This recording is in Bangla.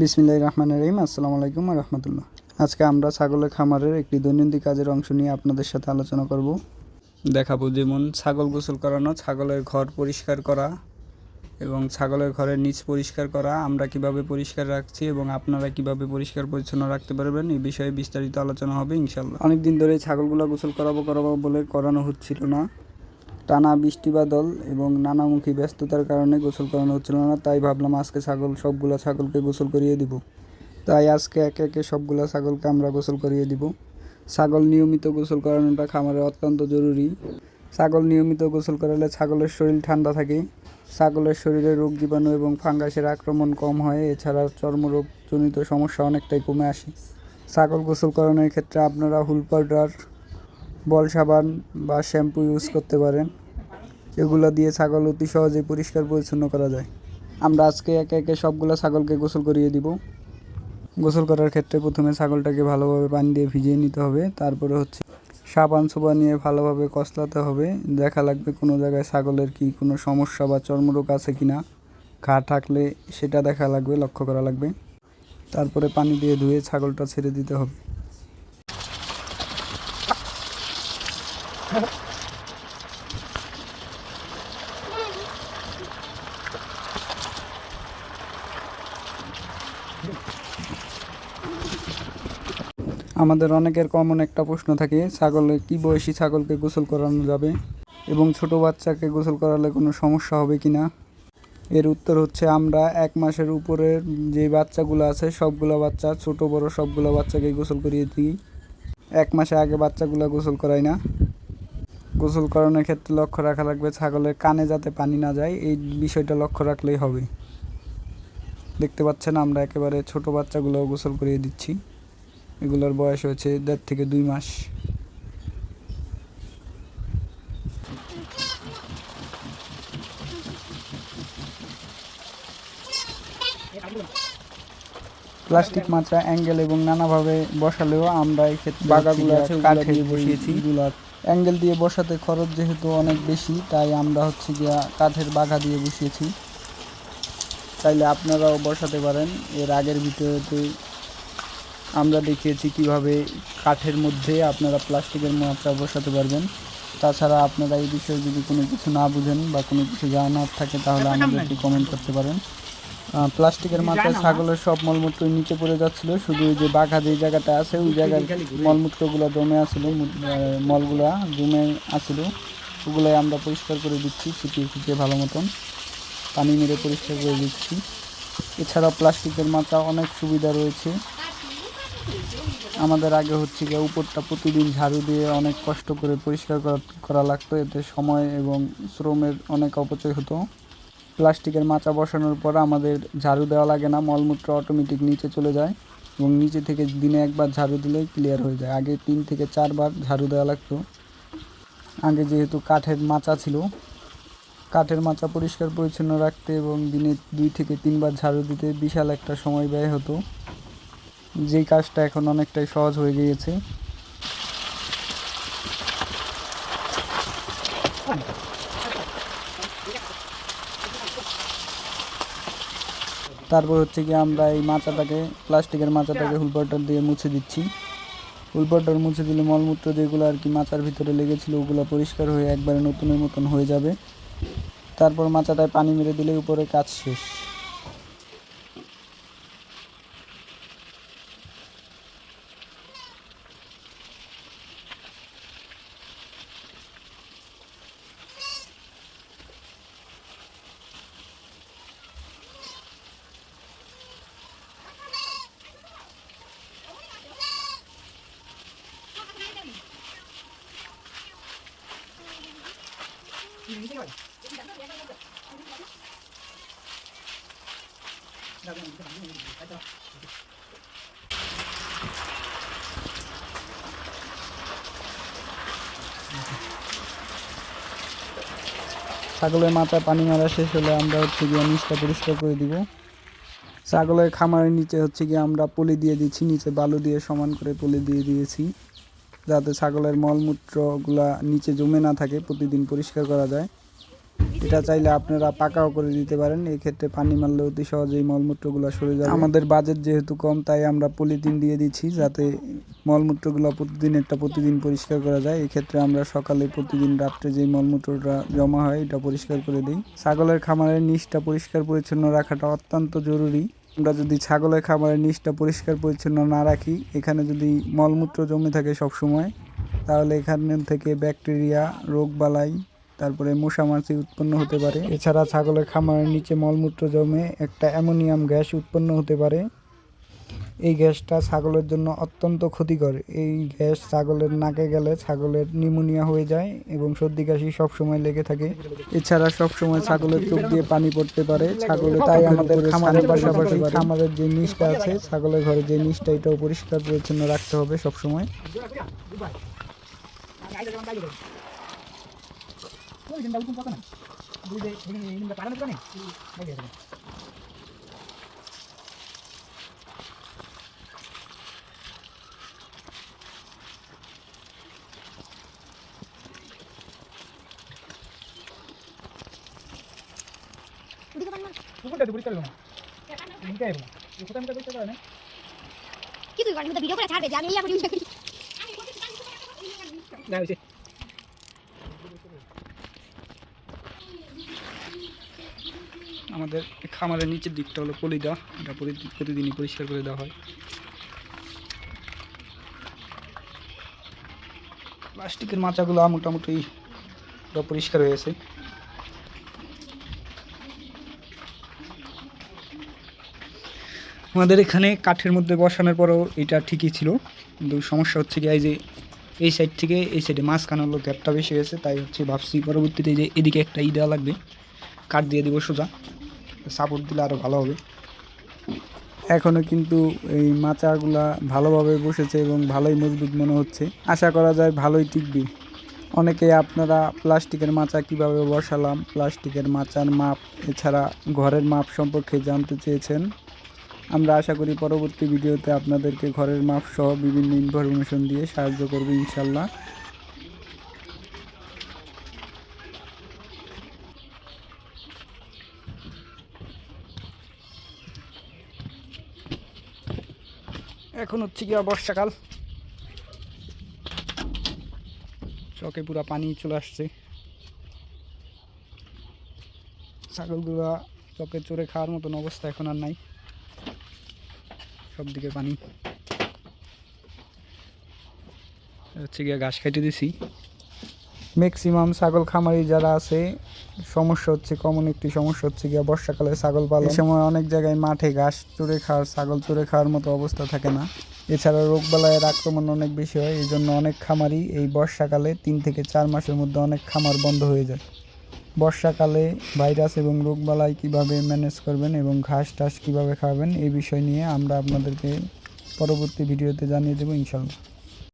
বিসমিল্লাহ রহমান রহিম। আসসালামু আলাইকুম রহমতুল্লাহ। আজকে আমরা ছাগলের খামারের একটি দৈনন্দিন কাজের অংশ নিয়ে আপনাদের সাথে আলোচনা করব। দেখাবো যেমন ছাগল গোসল করানো, ছাগলের ঘর পরিষ্কার করা এবং ছাগলের ঘরের নিচ পরিষ্কার করা, আমরা কীভাবে পরিষ্কার রাখছি এবং আপনারা কীভাবে পরিষ্কার পরিচ্ছন্ন রাখতে পারবেন, এই বিষয়ে বিস্তারিত আলোচনা হবে ইনশাল্লাহ অনেক দিন ধরে ছাগলগুলো গোসল করাবো করাবো বলে করানো হচ্ছিল না। টানা বৃষ্টি বাদল এবং নানামুখী ব্যস্ততার কারণে গোসল করানো হচ্ছিল না, তাই ভাবলাম আজকে ছাগল, সবগুলো ছাগলকে গোসল করিয়ে দিব। তাই আজকে একে একে সবগুলো ছাগলকে আমরা গোসল করিয়ে দিব। ছাগল নিয়মিত গোসল করানোটা খামারে অত্যন্ত জরুরি। ছাগল নিয়মিত গোসল করালে ছাগলের শরীর ঠান্ডা থাকে। ছাগলের শরীরে রোগ জীবাণু এবং ফাঙ্গাসের আক্রমণ কম হয়, এছাড়া চর্মরোগজনিত সমস্যা অনেকটাই কমে আসে। ছাগল গোসল করানোর ক্ষেত্রে আপনারা হুল পাউডার বল সাবান বা শ্যাম্পু ইউজ করতে পারেন। এগুলো দিয়ে ছাগল অতি সহজেই পরিষ্কার পরিচ্ছন্ন করা যায়। আমরা আজকে একে একে সবগুলো ছাগলকে গোসল করিয়ে দিব। গোসল করার ক্ষেত্রে প্রথমে ছাগলটাকে ভালোভাবে পানি দিয়ে ভিজিয়ে নিতে হবে। তারপরে হচ্ছে সাবান সুবান নিয়ে ভালোভাবে কসলাতে হবে। দেখা লাগবে কোনো জায়গায় ছাগলের কি কোনো সমস্যা বা চর্মরোগ আছে কি না ঘা থাকলে সেটা দেখা লাগবে, লক্ষ্য করা লাগবে। তারপরে পানি দিয়ে ধুয়ে ছাগলটা ছেড়ে দিতে হবে। আমাদের অনেকের কমন একটা প্রশ্ন থাকে, ছাগলে কি বয়সী ছাগলকে গোসল করানো যাবে? এবং ছোট বাচ্চাকে গোসল করালে কোনো সমস্যা হবে কি না? এর উত্তর হচ্ছে, আমরা এক মাসের উপরের যে বাচ্চাগুলো আছে, সবগুলো বাচ্চা, ছোট, বড় সবগুলো বাচ্চাকে গোসল করিয়ে দিই। এক মাসে আগে বাচ্চাগুলো গোসল করাই না। গোসল করানোর ক্ষেত্রে লক্ষ্য রাখা লাগবে ছাগলের কানে যাতে পানি না যায়, এই বিষয়টা লক্ষ্য রাখলেই হবে। দেখতে পাচ্ছেন আমরা একেবারে ছোট বাচ্চাগুলো গোসল করিয়ে দিচ্ছি। এগুলোর বয়স হয়েছে দেড় থেকে দুই মাস। প্লাস্টিক মাত্রা অ্যাঙ্গেল এবং নানাভাবে বসালেও আমরা এই ক্ষেত্রে বাগাগুলো আছে কাঠে বসিয়েছি। অ্যাঙ্গেল দিয়ে বসাতে খরচ যেহেতু অনেক বেশি তাই আমরা হচ্ছে গিয়া কাঠের বাঘা দিয়ে বসিয়েছি। চাইলে আপনারাও বসাতে পারেন। এর আগের ভিডিওতে আমরা দেখিয়েছি কীভাবে কাঠের মধ্যে আপনারা প্লাস্টিকের মাত্রা বসাতে পারবেন। তাছাড়া আপনারা এই বিষয়ে যদি কোনো কিছু না বুঝেন বা কোনো কিছু জানার থাকে তাহলে আমাদেরকে কমেন্ট করতে পারেন। প্লাস্টিকের মাত্রায় ছাগলের সব মলমূত্র নিচে পড়ে যাচ্ছিল। শুধু ওই যে বাঘা যে জায়গাটা আছে ওই জায়গায় মলমূত্রগুলো জমে আসছিল মলগুলা জমে আসছিল ওগুলাই আমরা পরিষ্কার করে দিচ্ছি ছিটিয়ে ছিটিয়ে ভালো মতন। পানি মেরে পরিষ্কার করে দিচ্ছি। এছাড়া প্লাস্টিকের মাথা অনেক সুবিধা রয়েছে। আমাদের আগে হচ্ছে গিয়ে উপরটা প্রতিদিন ঝাড়ু দিয়ে অনেক কষ্ট করে পরিষ্কার করা- করা লাগতো। এতে সময় এবং শ্রমের অনেক অপচয় হতো। প্লাস্টিকের মাচা বসানোর পর আমাদের ঝাড়ু দেওয়া লাগে না, মলমূত্র অটোমেটিক নিচে চলে যায় এবং নিচে থেকে দিনে একবার ঝাড়ু দিলেই ক্লিয়ার হয়ে যায়। আগে তিন থেকে চারবার ঝাড়ু দেওয়া লাগতো। আগে যেহেতু কাঠের মাচা ছিল, কাঠের মাচা পরিষ্কার পরিচ্ছন্ন রাখতে এবং দিনে দুই থেকে তিনবার ঝাড়ু দিতে বিশাল একটা সময় ব্যয় হতো। যেই কাজটা এখন অনেকটাই সহজ হয়ে গিয়েছে। তারপর হচ্ছে কি আমরা এই মাচাটাকে, প্লাস্টিকের মাচাটাকে হুলপাটার দিয়ে মুছে দিচ্ছি। হুলপাটার মুছে দিলে মলমূত্র যেগুলো আর কি মাচার ভিতরে লেগেছিলো, ওগুলো পরিষ্কার হয়ে একবারে নতুনের মতন হয়ে যাবে। তারপর মাচাটায় পানি মেরে দিলে উপরে কাজ শেষ। ছাগলের মাথায় পানি মারা শেষ হলে আমরা হচ্ছে গিয়ে নিচটা পরিষ্কার করে দিব। ছাগলের খামারের নিচে হচ্ছে গিয়ে আমরা পলি দিয়ে দিচ্ছি, নিচে বালু দিয়ে সমান করে পলি দিয়ে দিয়েছি, যাতে ছাগলের মলমূত্রগুলা নিচে জমে না থাকে, প্রতিদিন পরিষ্কার করা যায়। এটা চাইলে আপনারা পাকাও করে দিতে পারেন। এই ক্ষেত্রে পানি মারলে অতি সহজেই মলমূত্রগুলো সরে যাবে। আমাদের বাজেট যেহেতু কম, তাই আমরা পলিথিন দিয়ে দিচ্ছি যাতে মলমূত্রগুলো প্রতিদিন একটা প্রতিদিন পরিষ্কার করা যায়। এই ক্ষেত্রে আমরা সকালে প্রতিদিন রাত্রে যেই মলমূত্রটা জমা হয়, এটা পরিষ্কার করে দিই। ছাগলের খামারের নিচটা পরিষ্কার পরিচ্ছন্ন রাখাটা অত্যন্ত জরুরি। আমরা যদি ছাগলের খামারের নিচটা পরিষ্কার পরিচ্ছন্ন না রাখি, এখানে যদি মলমূত্র জমে থাকে সব সময় তাহলে এখান থেকে ব্যাকটেরিয়া রোগবালাই তারপরে মশা মাছি উৎপন্ন হতে পারে। এছাড়া ছাগলের খামারের নিচে মলমূত্র জমে একটা অ্যামোনিয়াম গ্যাস উৎপন্ন হতে পারে। এই গ্যাসটা ছাগলের জন্য অত্যন্ত ক্ষতিকর। এই গ্যাস ছাগলের নাকে গেলে ছাগলের নিউমোনিয়া হয়ে যায় এবং সর্দি কাশি সবসময় লেগে থাকে। এছাড়া সবসময় ছাগলের চোখ দিয়ে পানি পড়তে পারে। ছাগলের তাই আমাদের খামারের পাশাপাশি খামারের যে নিচটা আছে, ছাগলের ঘরে যে নিচটা, এটাও পরিষ্কার, পরিচ্ছন্ন রাখতে হবে সবসময়। কি তুই করিস ভিডিও করে ছাড়বে যে আমি ইয়া করি ইয়া করি আমাদের খামারের নিচের দিকটা হলো পলিদা। এটা প্রতি- প্রতিদিনই পরিষ্কার করে দেওয়া হয়। প্লাস্টিকের মাচাগুলো মোটামুটি পুরো পরিষ্কার হয়েছে আমাদের এখানে কাঠের মধ্যে বসানোর পরও এটা ঠিকই ছিল। কিন্তু সমস্যা হচ্ছে কি যে এই সাইড থেকে এই সাইডে মাঝখানে হলো গ্যাপটা বেশি হয়েছে, তাই হচ্ছে ভাবছি পরবর্তীতে যে এদিকে একটা ই দেওয়া লাগবে। কাঠ দিয়ে দিব সোজা। সাপোর্ট দিলে আরও ভালো হবে। এখনও কিন্তু এই মাচাগুলা ভালোভাবে বসেছে এবং ভালোই মজবুত মনে হচ্ছে। আশা করা যায় ভালোই টিকবে। অনেকে আপনারা প্লাস্টিকের মাচা কীভাবে বসালাম, প্লাস্টিকের মাচার মাপ, এছাড়া ঘরের মাপ সম্পর্কে জানতে চেয়েছেন। আমরা আশা করি পরবর্তী ভিডিওতে আপনাদেরকে ঘরের মাপ সহ বিভিন্ন ইনফরমেশন দিয়ে সাহায্য করব ইনশাল্লাহ। এখন হচ্ছে কি বর্ষাকাল। চকে পুরা পানি চলে আসছে। ছাগলগুলো চকে চড়ে খাওয়ার মতন অবস্থা এখন আর নাই। সবদিকে পানি। হচ্ছে গিয়ে ঘাস কেটে দিছি। ম্যাক্সিমাম ছাগল খামারি যারা আছে সমস্যা হচ্ছে কমন একটি সমস্যা হচ্ছে গিয়া বর্ষাকালে ছাগল পালন। এই সময় অনেক জায়গায় মাঠে ঘাস চড়ে খাওয়ার, ছাগল চড়ে খাওয়ার মতো অবস্থা থাকে না। এছাড়া রোগবালাইয়ের আক্রমণ অনেক বেশি হয় এই জন্য অনেক খামারই এই বর্ষাকালে তিন থেকে চার মাসের মধ্যে অনেক খামার বন্ধ হয়ে যায়। বর্ষাকালে ভাইরাস এবং রোগবালাই কীভাবে ম্যানেজ করবেন এবং ঘাস টাস কীভাবে খাওয়াবেন, এই বিষয় নিয়ে আমরা আপনাদেরকে পরবর্তী ভিডিওতে জানিয়ে দেবো ইনশাল্লাহ